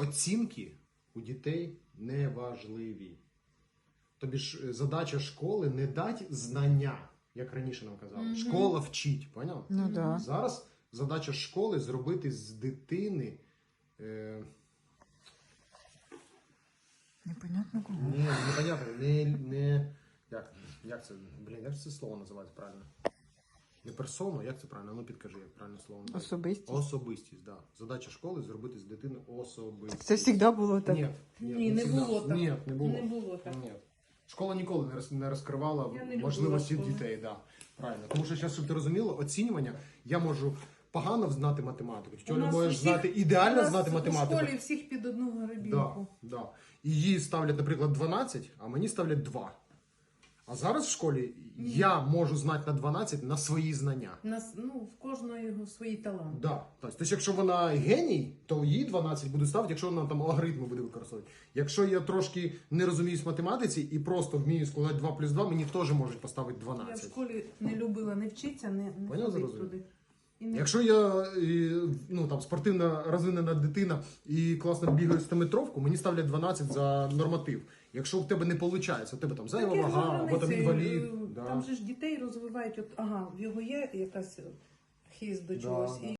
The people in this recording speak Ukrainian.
оцінки у дітей не важливі. Тобі ж е, задача школи не дати знання, як раніше нам казали. Мгм. Школа вчить, поняв? Ну да. Зараз задача школи зробити з дитини. Е, Непонятно кого. не, непонятно, не, не як, як це, блін, як це слово називається правильно? Не персону, як це правильно? Ну підкажи, як правильно слово називається. Особистість. Особистість, да. Задача школи зробити з дитини особистість. Це завжди було так. Ні, Ні, не всегда. було так. Ні, не було. Не було так. Ні. Школа ніколи не роз- не розкривала Я не любила можливості школу. дітей. Да. Правильно. Тому що зараз, щоб ти розуміла, оцінювання, я можу погано знати математику. Чого не можеш усіх- знати У ідеально нас знати У математику. школі всіх під одну Да, гребінку. да. І їй ставлять, наприклад, 12, а мені ставлять 2. А зараз в школі я можу знати на 12 на свої знання. на ну, в кожного його свої таланти. Да. Тобто, якщо вона геній, то їй 12 будуть ставити, якщо вона там алгоритми буде використовувати. Якщо я трошки не розуміюсь в математиці і просто вмію складати 2 плюс 2, мені теж можуть поставити Я в 12. школі не любила не вчитися, не, не Поняв, ходити зрозумів? туди. Якщо я е, ну, там, спортивна розвинена дитина і класно бігаю 100-метровку, мені ставлять 12 за норматив. Якщо в тебе не виходить, у тебе там зайва Таке вага, або там інвалід. Там Да. Же ж дітей розвивають, от, ага, в його є якась хист до чогось. да. І